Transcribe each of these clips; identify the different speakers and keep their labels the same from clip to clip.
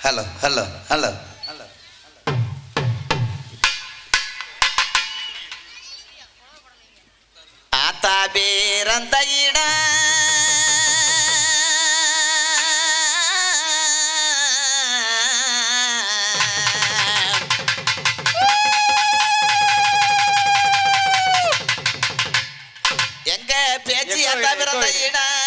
Speaker 1: Hello hello hello ஆத்தா பேரந்த இடம் எங்க பேச்சு
Speaker 2: இடு,
Speaker 1: பிறந்த. இடம்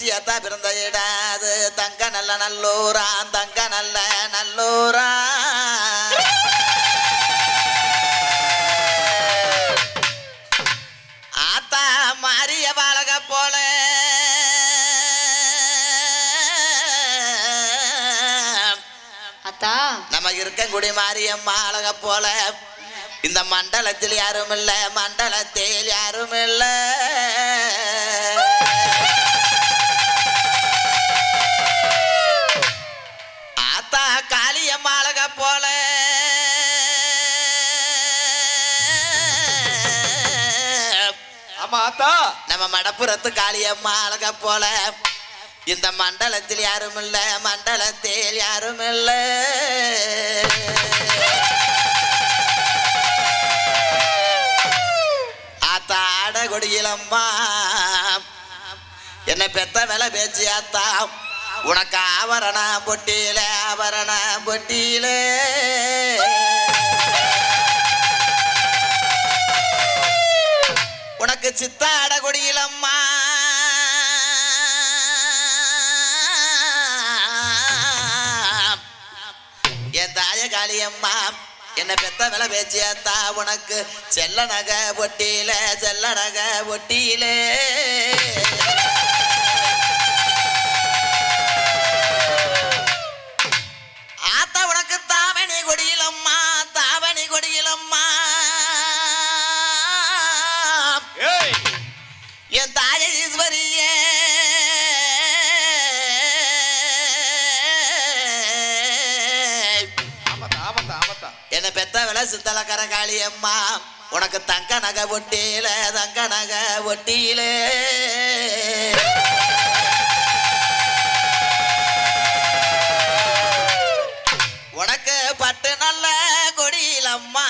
Speaker 1: நம்ம பேச்சு எத்தா பிறந்த இடம் அது தங்க நல்ல நல்லூரா தங்க நல்ல நல்லூரா. ஆத்தா மாறிய பாலக போல.
Speaker 3: அத்தா
Speaker 1: நமக்கு இருக்கங்குடி மாரியம்மா அழக போல. இந்த மண்டலத்தில் யாரும் இல்ல மண்டலத்தில் யாரும் இல்ல
Speaker 2: மாதா
Speaker 1: நம்ம மடப்புறத்து காளியம்மா அழக போல. இந்த மண்டலத்தில் யாரும் இல்ல மண்டலத்தில் யாரும் இல்ல ஆத்தா ஆட கொடியிலம்மா என்ன பெத்த வில பேச்சு ஆத்தா. உனக்கு ஆவரண பொட்டியில ஆவரண பொட்டியிலே. உனக்கு சித்தாட கொடியிலம்மா என் தாய காளியம்மா என்ன பெத்த வில பேச்சியாத்தா உனக்கு. செல்ல நகை பொட்டியில செல்ல நகை பொட்டியிலே. சித்தல அம்மா உனக்கு தங்க நகை ஒட்டியில தங்க நகை ஒட்டியிலே. உனக்கு பட்டு நல்ல கொடியிலம்மா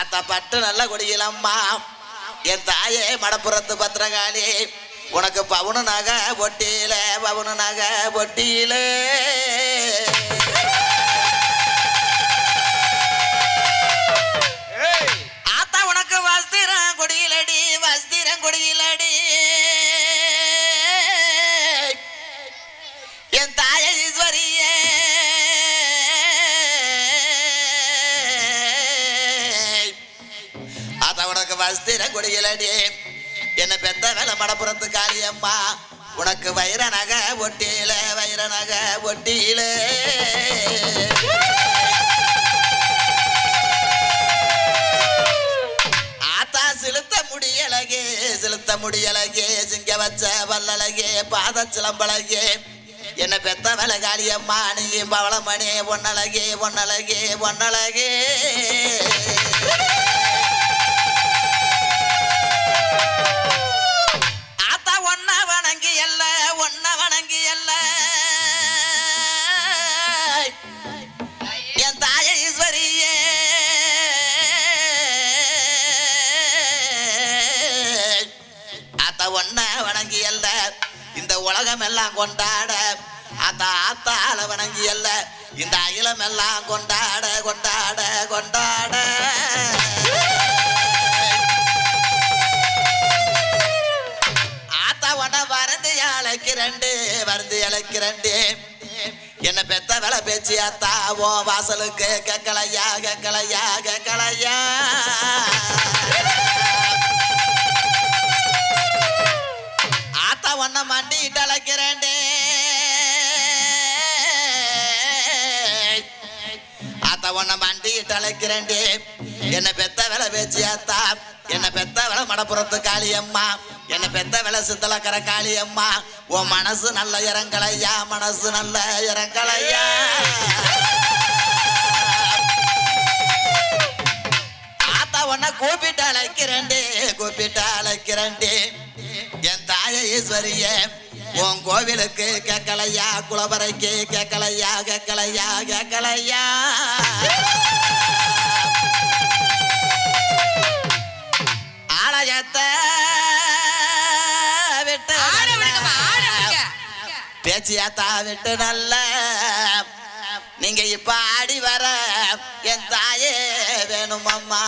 Speaker 1: அத்த பட்டு நல்ல கொடியிலம்மா என் தாயே மடப்புறத்து பத்திரகாளி உனக்கு பவுனு நகை பொட்டியில பவுனு நகை ஒட்டியிலே. குடியிலடி. என்ன பெத்த வேலை மடப்புறத்து காளியம்மா உனக்கு வைர நகை ஒட்டியில வைர நகை ஒட்டியில. ஆத்தா செலுத்த முடியலகே செலுத்த முடியலகே சிங்க வச்ச வல்லலகே பாத சிலம்பலகே என்ன பெத்த காளியம்மா நீ பவளமணி பொன்னழகே பொன்னழகே ஒன்னலகே அகிலமெல்லாம் எல்லாம் கொண்டாட அந்த ஆத்தால வணங்கி அல்ல இந்த அகிலமெல்லாம் கொண்டாட கொண்டாட கொண்டாட. ஆத்தா உன வறந்து அழைக்கிறண்டு வருந்து அழைக்கிறண்டு என்ன பெத்த வேலை பேச்சு ஆத்தா ஓ வாசலுக்கு கேட்கலையா கேட்கலையா கேட்கலையா? ஒன்ன மண்டிட்டு அழைக்கிறேன்டே ஆத்தா உன்னை மண்டிட்டு அழைக்கிறேன்டே என்ன பெத்த வேலை பேச்சியாத்தா என்ன பெத்த வேலை மடப்புறத்து காளியம்மா. என்ன பெத்த வேலை சித்தலக்கர காளியம்மா. உன் மனசு நல்ல இறங்கலையா மனசு நல்ல இறங்கலையா ஆத்தா உன்னை கூப்பிட்டு அழைக்கிறேன்டே கூப்பிட்டு அழைக்கிறேன்டே வாழ ஈஸ்வரிய உன் கோவிலுக்கு கேக்கலையா குளவரைக்கு கேக்கலையா கேக்கலையா கேக்கலையா? ஆலயத்தை விட்டு பேச்சியாத்தா விட்டு நல்ல நீங்க இப்ப ஆடி வர என் தாயே வேணும் அம்மா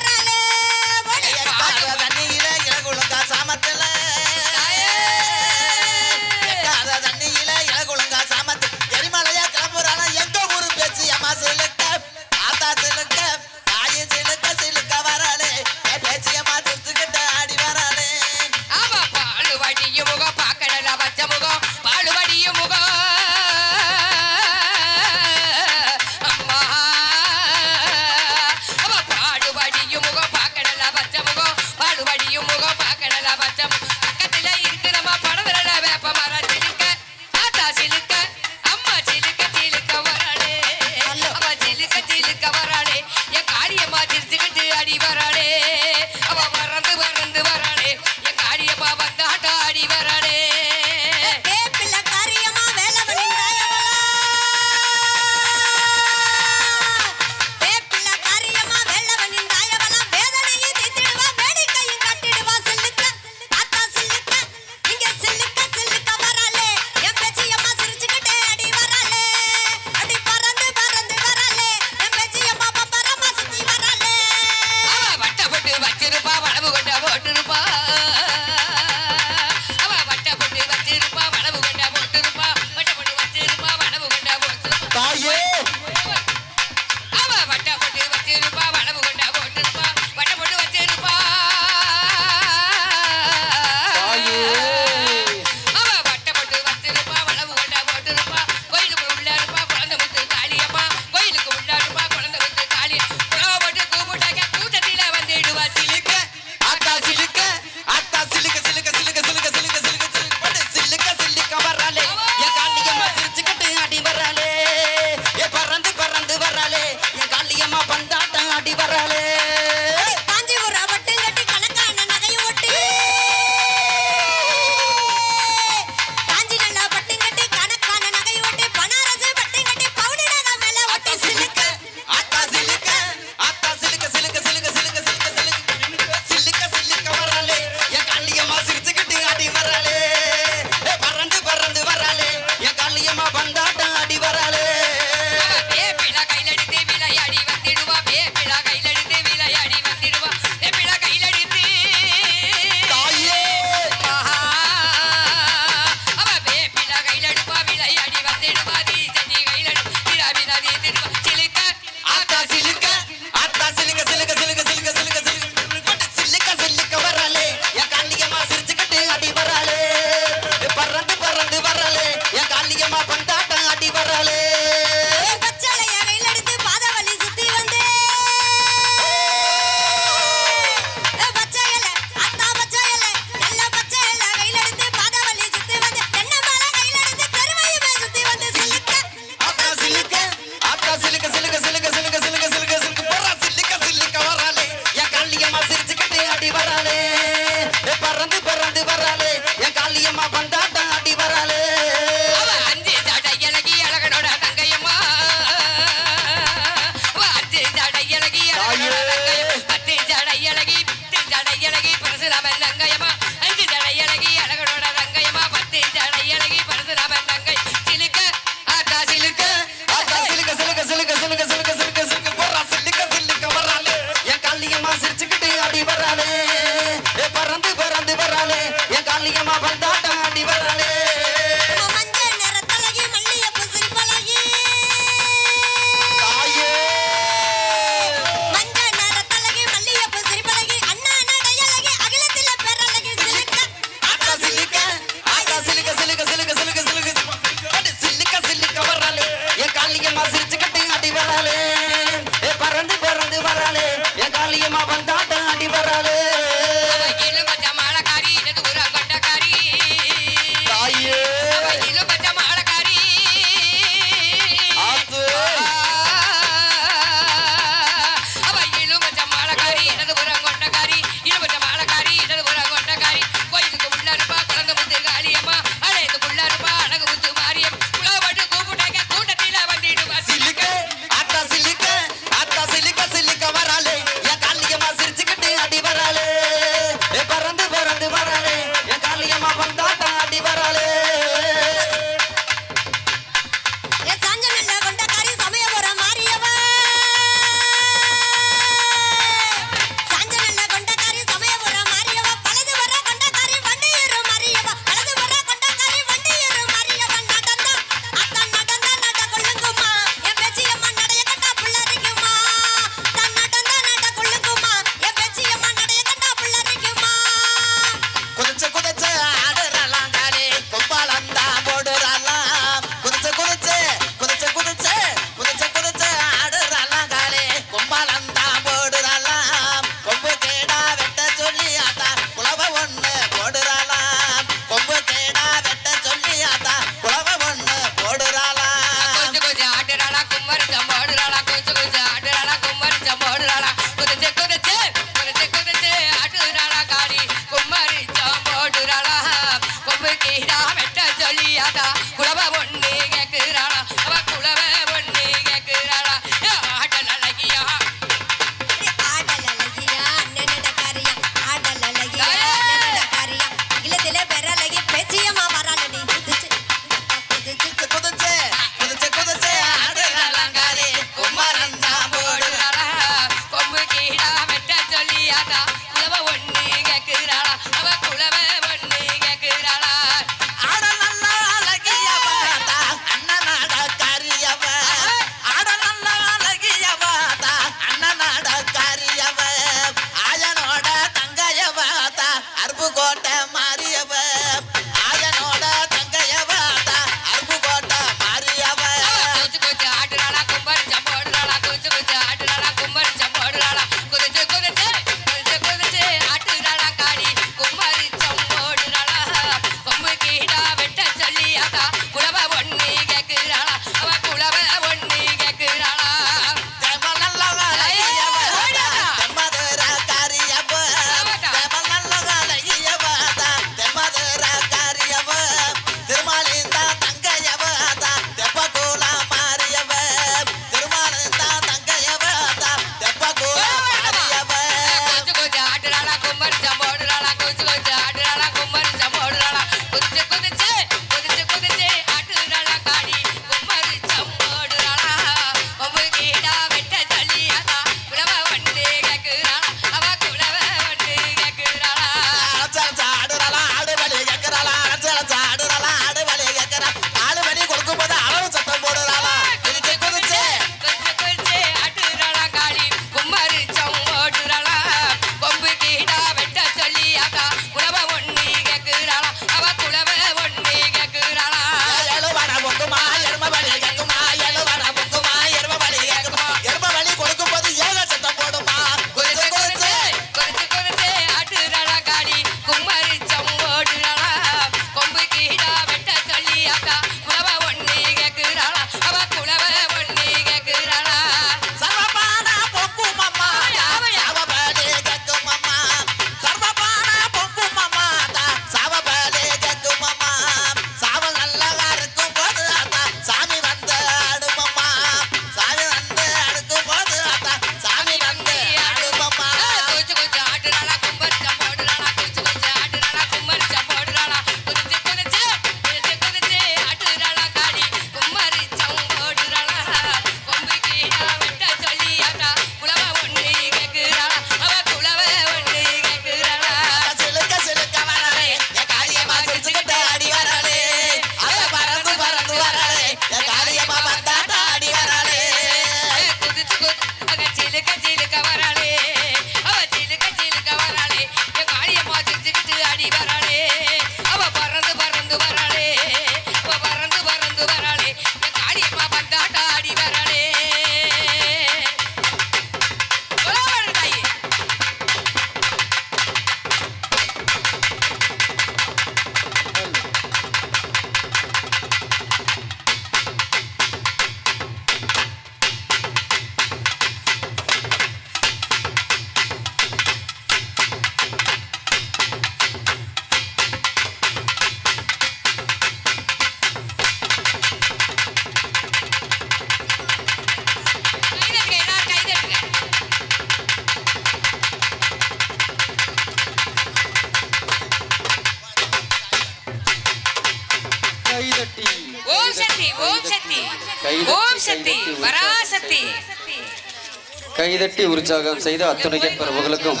Speaker 1: கட்டி
Speaker 4: உற்சாகம் செய்த அத்துணை பெறவுகளுக்கும்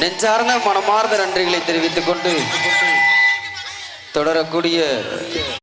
Speaker 4: நெஞ்சார்ந்த மனமார்ந்த நன்றிகளை தெரிவித்துக் கொண்டு தொடரக்கூடிய